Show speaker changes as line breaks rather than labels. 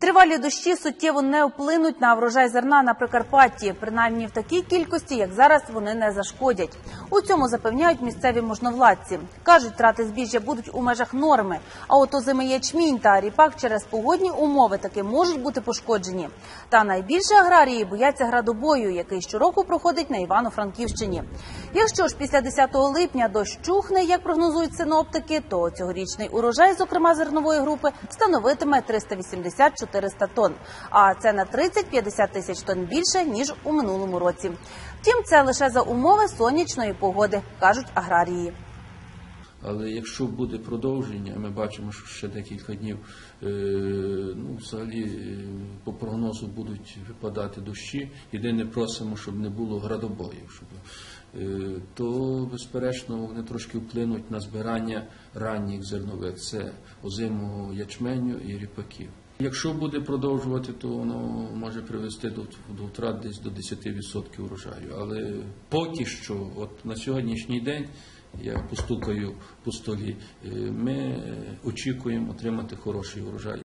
Тривалі дощі суттєво не вплинуть на врожай зерна на Прикарпатті. Принаймні в такій кількості, як зараз, вони не зашкодять. У цьому запевняють місцеві можновладці. Кажуть, трати збіжжя будуть у межах норми. А от озимий ячмінь та ріпак через погодні умови таки можуть бути пошкоджені. Та найбільше аграрії бояться градобою, який щороку проходить на Івано-Франківщині. Якщо ж після 10 липня дощ чухне, як прогнозують синоптики, то цьогорічний урожай, зокрема зернової групи, становитиме 380-400 тонн. А це на 30-50 тисяч тонн більше ніж у минулому році. Втім, це лише за умови сонячної погоди, кажуть аграрії.
Але якщо буде продовження, ми бачимо, що ще декілька днів е, ну, взагалі е, по прогнозу будуть випадати дощі. Єдине просимо, щоб не було градобоїв. Щоб, е, то, безперечно, вони трошки вплинуть на збирання ранніх зернових. Це озимого ячменю і ріпаків. Якщо буде продовжувати, то воно може привести до, до втрат десь до 10% урожаю. Але поки що, от на сьогоднішній день, я постукаю по столі, е, ми очікуємо отримати хороший урожай.